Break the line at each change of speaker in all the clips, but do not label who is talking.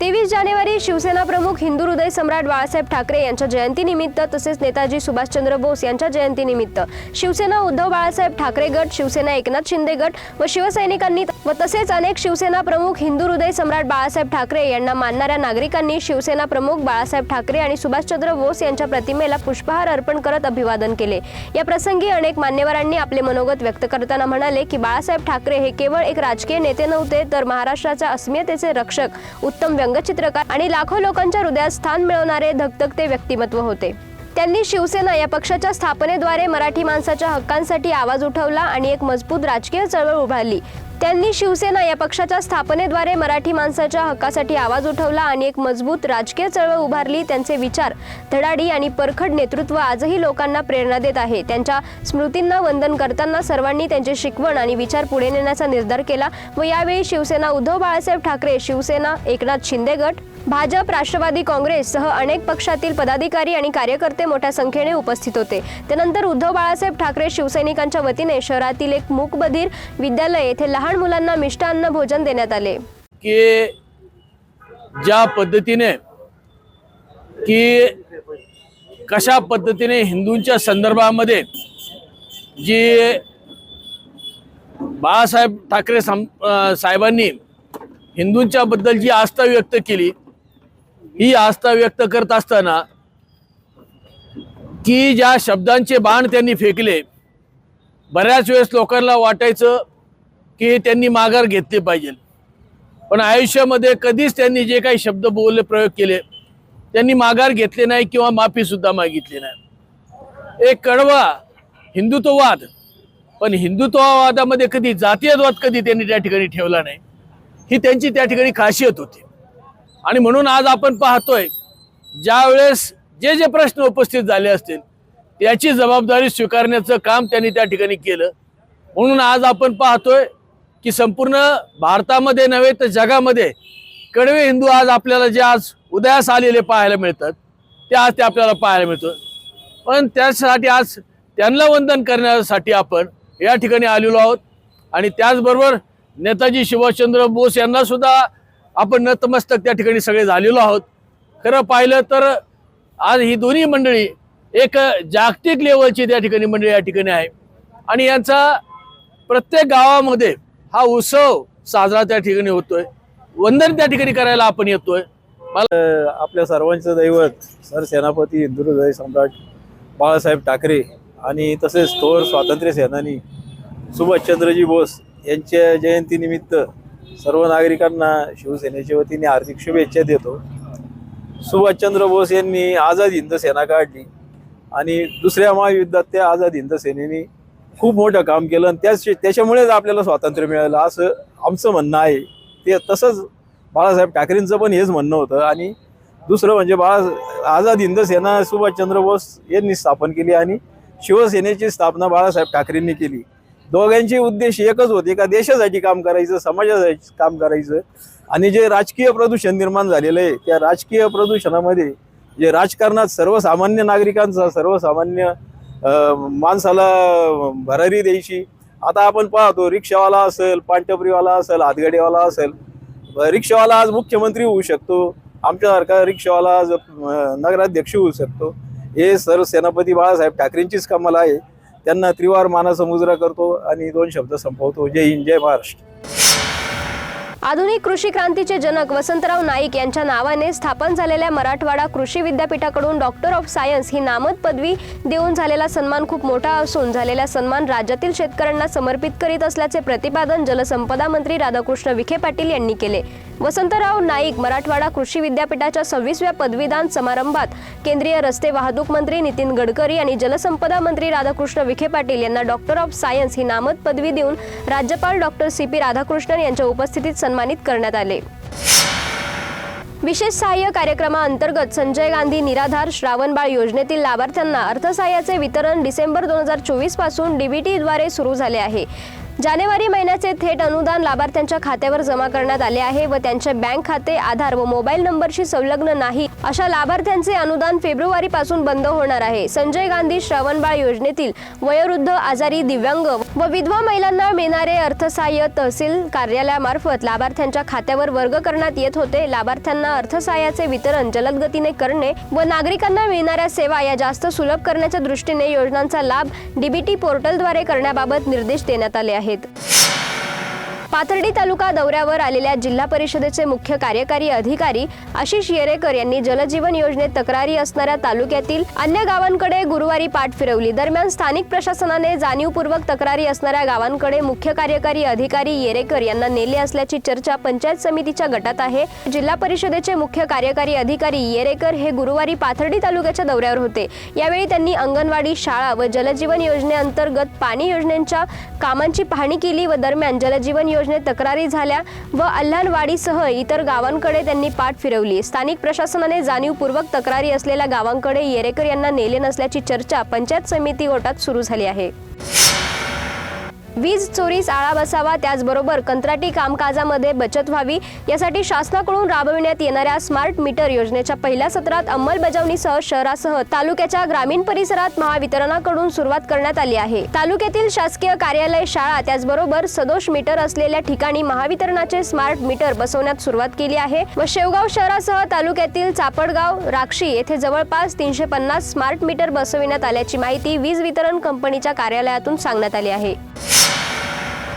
तेवीस जानेवारी शिवसेना प्रमुख हिंदू हृदय सम्राट बाळासाहेब ठाकरे यांच्या जयंतीनिमित्त तसेच नेताजी सुभाषचंद्र बोस यांच्या जयंतीनिमित्त शिवसेना उद्धव बाळासाहेब ठाकरे गट शिवसेना एकनाथ शिंदे गट व शिवसैनिकांनी व तसेच अनेक शिवसेना प्रमुख हिंदू हृदय सम्राट बाळासाहेब ठाकरे यांना मानणाऱ्या नागरिकांनी शिवसेना प्रमुख बाळासाहेब ठाकरे आणि सुभाषचंद्र बोस यांच्या प्रतिमेला पुष्पहार अर्पण करत अभिवादन केले. या प्रसंगी अनेक मान्यवरांनी आपले मनोगत व्यक्त करताना म्हणाले की बाळासाहेब ठाकरे हे केवळ एक राजकीय नेते नव्हते तर महाराष्ट्राच्या अस्मितेचे रक्षक उत्तम व्यंगचित्रकार आणि लाखो लोकांच्या हृदयात स्थान मिळवणारे धकधकते व्यक्तिमत्व होते. त्यांनी शिवसेना या पक्षाच्या स्थापनेद्वारे मराठी माणसाच्या हक्कांसाठी आवाज उठवला आणि एक मजबूत राजकीय चळवळ उभारली. त्यांनी शिवसेना या पक्षाच्या स्थापनेद्वारे मराठी माणसाच्या हक्कासाठी आवाज उठवला आणि एक मजबूत राजकीय चळवळ उभारली. त्यांचे विचार धडाडी आणि परखड नेतृत्व आजही लोकांना प्रेरणा देत आहे. त्यांच्या स्मृतींना वंदन करताना सर्वांनी त्यांची शिकवण आणि विचार पुढे नेण्याचा निर्धार केला व यावेळी शिवसेना उद्धव बाळासाहेब ठाकरे शिवसेना एकनाथ शिंदे गट भाजप राष्ट्रवादी काँग्रेससह अनेक पक्षातील पदाधिकारी आणि कार्यकर्ते मोठ्या संख्येने उपस्थित होते. त्यानंतर उद्धव बाळासाहेब ठाकरे शिवसैनिकांच्या वतीने शहरातील एक मूकबधीर विद्यालय येथे लहान लहान मुलांना मिष्टान्न भोजन देण्यात आले.
की ज्या पद्धतीने की कशा पद्धतीने हिंदूंच्या संदर्भामध्ये जी बाळासाहेब ठाकरे साहेबांनी हिंदूंच्या बद्दल जी आस्था व्यक्त केली ही आस्था व्यक्त करत असताना की ज्या शब्दांचे बाण त्यांनी फेकले बऱ्याच वेळेस लोकांना वाटायचं की त्यांनी माघार घेतली पाहिजे. पण आयुष्यामध्ये कधीच त्यांनी जे काही शब्द बोलले प्रयोग केले त्यांनी माघार घेतले नाही किंवा माफीसुद्धा मागितली नाही. एक कडवा हिंदुत्ववाद पण हिंदुत्ववादामध्ये कधी जातीयवाद कधी त्यांनी त्या ठिकाणी ठेवला नाही ही त्यांची त्या ठिकाणी खासियत होती. आणि म्हणून आज आपण पाहतोय ज्यावेळेस जे जे प्रश्न उपस्थित झाले असतील त्याची जबाबदारी स्वीकारण्याचं काम त्यांनी त्या ठिकाणी केलं. म्हणून आज आपण पाहतोय की संपूर्ण भारतामध्ये नव्हे तर जगामध्ये कडवे हिंदू आज आपल्याला जे आज उदयास आलेले पाहायला मिळतात ते आज ते आपल्याला पाहायला मिळतं पण त्यासाठी आज त्यांना वंदन करण्यासाठी आपण या ठिकाणी आलेलो आहोत. आणि त्याचबरोबर नेताजी सुभाषचंद्र बोस यांना सुद्धा आपण नतमस्तक त्या ठिकाणी सगळे झालेलो आहोत. खरं पाहिलं तर आज ही दोन्ही मंडळी एक जागतिक लेवलची त्या ठिकाणी मंडळी या ठिकाणी आहे. आणि यांचा प्रत्येक गावामध्ये हा उत्सव साजरा त्या ठिकाणी होतोय. वंदन त्या ठिकाणी करायला आपण येतोय.
आपल्या सर्वांचं दैवत सर सेनापती हृदय सम्राट बाळासाहेब ठाकरे आणि तसेच थोर स्वातंत्र्य सेनानी सुभाषचंद्रजी बोस यांच्या जयंतीनिमित्त सर्व नागरिकांना शिवसेनेच्या वतीने हार्दिक शुभेच्छा देतो. सुभाषचंद्र बोस यांनी आझाद हिंद सेना काढली आणि दुसऱ्या महायुद्धात त्या आझाद हिंद सेनेने खूप मोठं काम केलं आणि त्याच त्याच्यामुळेच आपल्याला स्वातंत्र्य मिळालं. असं आमचं म्हणणं आहे. ते तसंच बाळासाहेब ठाकरेंचं पण हेच म्हणणं होतं. आणि दुसरं म्हणजे बाळा आझाद हिंद सेना सुभाषचंद्र बोस यांनी स्थापन केली आणि शिवसेनेची स्थापना बाळासाहेब ठाकरेंनी केली. दोघांचे उद्देश एकच होते. का देशासाठी काम करायचं समाजासाठी काम करायचं. आणि जे राजकीय प्रदूषण निर्माण झालेलं आहे त्या राजकीय प्रदूषणामध्ये जे राजकारणात सर्वसामान्य नागरिकांचा सर्वसामान्य माणसाला भरारी द्यायची. आता आपण पाहतो रिक्षावाला असेल पानटपरीवाला असेल हातगाडीवाला असेल रिक्षावाला आज मुख्यमंत्री होऊ शकतो. आमच्यासारखा रिक्षावाला आज नगराध्यक्ष होऊ शकतो. हे सर सेनापती बाळासाहेब ठाकरेंचीच कमाल आहे. त्यांना त्रिवार मानाचा मुजरा करतो आणि दोन शब्द संपवतो. जय हिंद जय महाराष्ट्र.
आधुनिक कृषी क्रांतीचे जनक वसंतराव नाईक यांच्या नावाने स्थापन झालेल्या मराठवाडा कृषी विद्यापीठाकडून डॉक्टर ऑफ सायन्स ही नामद पदवी देऊन झालेला सन्मान खूप मोठा असून झालेला सन्मान राज्यातील शेतकऱ्यांना समर्पित करीत असल्याचे प्रतिपादन जलसंपदा मंत्री राधाकृष्ण विखे पाटील यांनी केले. वसंतराव नाईक मराठवाडा कृषी विद्यापीठाच्या सव्वीसव्या पदवीदान समारंभात केंद्रीय रस्ते वाहतूक मंत्री नितीन गडकरी आणि जलसंपदा मंत्री राधाकृष्ण विखे पाटील यांना डॉक्टर ऑफ सायन्स ही नामद पदवी देऊन राज्यपाल डॉक्टर सी पी राधाकृष्णन यांच्या उपस्थितीत सन्मानित करण्यात आले. विशेष सहाय्य कार्यक्रमाअंतर्गत संजय गांधी निराधार श्रावणबाळ योजनेतील लाभार्थ्यांना अर्थसहाय्याचे वितरण डिसेंबर दोन हजार चोवीसपासून डीबीटीद्वारे सुरू झाले आहे. जानेवारी महिन्याचे थेट अनुदान लाभार्थ्यांच्या खात्यावर जमा करण्यात आले आहे व त्यांचे बँक खाते आधार व मोबाईल नंबरशी संलग्न नाही. अशा लाभार्थ्यांचे अनुदान फेब्रुवारी पासून बंद होणार आहे. संजय गांधी श्रावणबाळ योजनेतील वयोवृद्ध आजारी दिव्यांग व विधवा महिलांना मिळणारे अर्थसहाय्य तहसील कार्यालयामार्फत लाभार्थ्यांच्या खात्यावर वर्ग करण्यात येत होते. लाभार्थ्यांना अर्थसहाय्याचे वितरण जलद गतीने करणे व नागरिकांना मिळणाऱ्या सेवा या जास्त सुलभ करण्याच्या दृष्टीने योजनांचा लाभ डीबीटी पोर्टलद्वारे करण्याबाबत निर्देश देण्यात आले आहेत. आहेत. पाथर्डी तालुका दौऱ्यावर आलेल्या जिल्हा परिषदेचे मुख्य कार्यकारी अधिकारी आशिष येरेकर यांनी जलजीवन योजनेत तक्रारी असणाऱ्या तालुक्यातील अन्य गावांकडे गुरुवारी पाठ फिरवली. दरम्यान स्थानिक प्रशासनाने जाणीवपूर्वक तक्रारी असणाऱ्या गावांकडे मुख्य कार्यकारी अधिकारी येरेकर यांना नेले असल्याची चर्चा पंचायत समितीच्या गटात आहे. जिल्हा परिषदेचे मुख्य कार्यकारी अधिकारी येरेकर हे गुरुवारी पाथर्डी तालुक्याच्या दौऱ्यावर होते. यावेळी त्यांनी अंगणवाडी शाळा व जलजीवन योजनेअंतर्गत पाणी योजनेच्या कामांची पाहणी केली व दरम्यान जलजीवन योजनेत तक्रारी झाल्या व अल्हानवाडीसह इतर गावांकडे त्यांनी पाठ फिरवली. स्थानिक प्रशासनाने जाणीवपूर्वक तक्रारी असलेल्या गावांकडे येरेकर यांना नेले नसल्याची चर्चा पंचायत समिती गोटात सुरू झाली आहे. वीज चोरीस आळा बसावा त्याचबरोबर कंत्राटी कामकाजामध्ये बचत व्हावी यासाठी शासनाकडून राबविण्यात येणाऱ्या स्मार्ट मीटर योजनेच्या पहिल्या सत्रात अंमलबजावणीसह शहरासह तालुक्याच्या ग्रामीण परिसरात महावितरणाकडून सुरुवात करण्यात आली आहे. तालुक्यातील शासकीय कार्यालय शाळा त्याचबरोबर सदोष मीटर असलेल्या ठिकाणी महावितरणाचे स्मार्ट मीटर बसवण्यात सुरुवात केली आहे. व शेवगाव शहरासह तालुक्यातील चापडगाव राक्षी येथे जवळपास तीनशे पन्नास स्मार्ट मीटर बसविण्यात आल्याची माहिती वीज वितरण कंपनीच्या कार्यालयातून सांगण्यात आली आहे.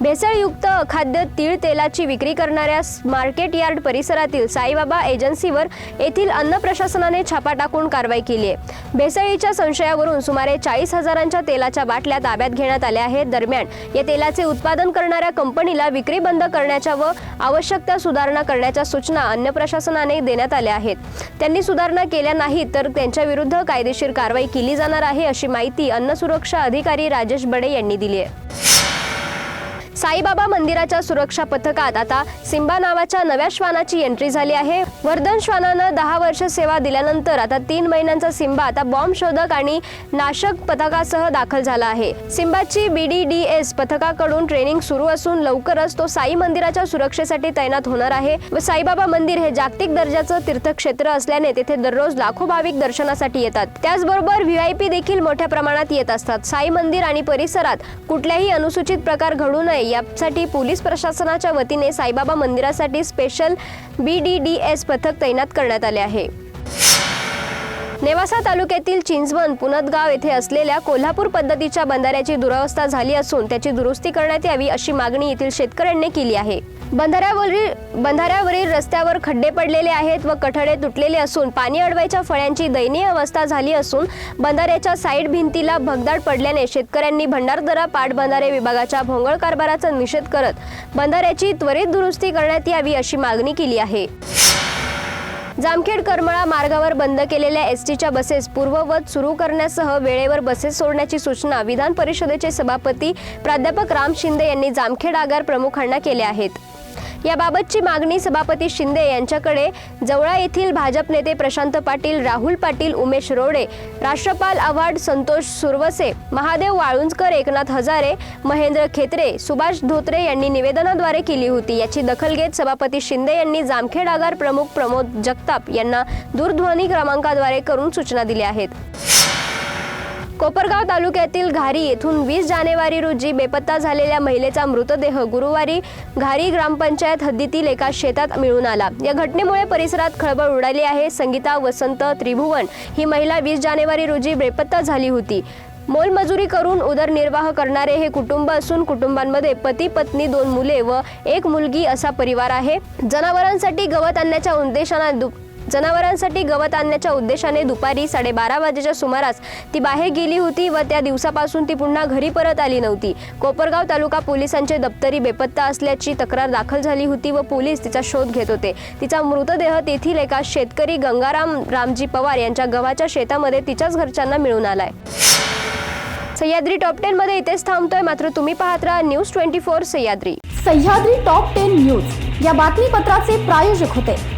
भेसळयुक्त अखाद्य तीळ तेलाची विक्री करणाऱ्या मार्केट यार्ड परिसरातील साईबाबा एजन्सीवर येथील अन्न प्रशासनाने छापा टाकून कारवाई केली आहे. भेसळीच्या संशयावरून सुमारे चाळीस हजारांच्या तेलाच्या बाटल्या ताब्यात घेण्यात आल्या आहेत. दरम्यान या तेलाचे उत्पादन करणाऱ्या कंपनीला विक्री बंद करण्याच्या व आवश्यक त्या सुधारणा करण्याच्या सूचना अन्न प्रशासनाने देण्यात आल्या आहेत. त्यांनी सुधारणा केल्या नाहीत तर त्यांच्या विरुद्ध कायदेशीर कारवाई केली जाणार आहे अशी माहिती अन्न सुरक्षा अधिकारी राजेश बडे यांनी दिली आहे. साईबाबा मंदिराच्या सुरक्षा पथकात आता सिम्बा नावाच्या नव्या श्वानाची एंट्री झाली आहे. वर्धन श्वानानं दहा वर्ष सेवा दिल्यानंतर आता तीन महिन्यांचा सिम्बा आता बॉम्ब शोधक आणि नाशक पथकासह दाखल झाला आहे. सिम्बाची बीडीडीएस पथकाकडून ट्रेनिंग सुरू असून लवकरच तो साई मंदिराच्या सुरक्षेसाठी तैनात होणार आहे. व साईबाबा मंदिर हे जागतिक दर्जाचं तीर्थक्षेत्र असल्याने तेथे दररोज लाखो भाविक दर्शनासाठी येतात. त्याचबरोबर व्हीआयपी देखील मोठ्या प्रमाणात येत असतात. साई मंदिर आणि परिसरात कुठल्याही अनुसूचित प्रकार घडू नये यासाठी पोलीस प्रशासनाच्या वतीने साईबाबा मंदिरासाठी स्पेशल बीडीडीएस पथक तैनात करण्यात आले आहे. नेवासा तालुक्यातील चिंचवण पुनदगाव येथे असलेल्या कोल्हापूर पद्धतीच्या बंधाऱ्याची दुरावस्था झाली असून त्याची दुरुस्ती करण्यात यावी अशी मागणी येथील शेतकऱ्यांनी केली आहे. बंधाऱ्यावरील बंधाऱ्यावरील रस्त्यावर खड्डे पडलेले आहेत व कठडे तुटलेले असून पाणी अडवायच्या फळ्यांची दयनीय अवस्था झाली असून बंधाऱ्याच्या साईड भिंतीला भगदाड पडल्याने शेतकऱ्यांनी भंडारदरा पाटबंधारे विभागाच्या भोंगळ कारभाराचा निषेध करत बंधाऱ्याची त्वरित दुरुस्ती करण्यात यावी अशी मागणी केली आहे. जामखेड करमळा मार्गावर बंद केलेल्या एस टीच्या बसेस पूर्ववत सुरू करण्यासह वेळेवर बसेस सोडण्याची सूचना विधान परिषदेचे सभापती प्राध्यापक राम शिंदे यांनी जामखेड आगार प्रमुखांना केल्या आहेत. याबाबतची मागणी सभापती शिंदे यांच्याकडे. जवळा येथील भाजप नेते प्रशांत पाटील राहुल पाटील उमेश रोडे राष्ट्रपाल आव्हाड संतोष सुरवसे महादेव वाळुंजकर एकनाथ हजारे महेंद्र खेत्रे सुभाष धोत्रे यांनी निवेदनाद्वारे केली होती. याची दखल घेत सभापती शिंदे यांनी जामखेड आगार प्रमुख प्रमोद जगताप यांना दूरध्वनी क्रमांकाद्वारे करून सूचना दिल्या आहेत. कोपरगाव तालुक्यातील घारी येथून वीस जानेवारी रोजी बेपत्ता झालेल्या महिलेचा मृतदेह गुरुवारी घारी ग्रामपंचायत हद्दीतील एका शेतात मिळून आला. या घटनेमुळे परिसरात खळबळ उडाली आहे. संगीता वसंत त्रिभुवन ही महिला वीस जानेवारी रोजी बेपत्ता झाली होती. मोलमजुरी करून उदरनिर्वाह करणारे हे कुटुंब असून कुटुंबांमध्ये पती पत्नी दोन मुले व एक मुलगी असा परिवार आहे. जनावरांसाठी गवत आणण्याच्या उद्देशाने दु जनावरांसाठी गवत आणण्याच्या उद्देशाने दुपारी साडेबारा वाजेच्या सुमारास ती बाहेर गेली होती व त्या दिवसापासून ती पुन्हा घरी परत आली नव्हती. कोपरगाव तालुका पोलिसांचे दप्तरी बेपत्ता असल्याची तक्रार दाखल झाली होती व पोलीस तिचा शोध घेत होते. तिचा मृतदेह तेथील एका शेतकरी गंगाराम रामजी पवार यांच्या गव्हाच्या शेतामध्ये तिच्याच घरच्यांना मिळून आलाय. सह्याद्री टॉप टेन मध्ये इथेच थांबतोय. मात्र तुम्ही पाहत राहा news twenty four Sahyadri.
Sahyadri top ten news. या बातमीपत्राचे प्रायोजक होते.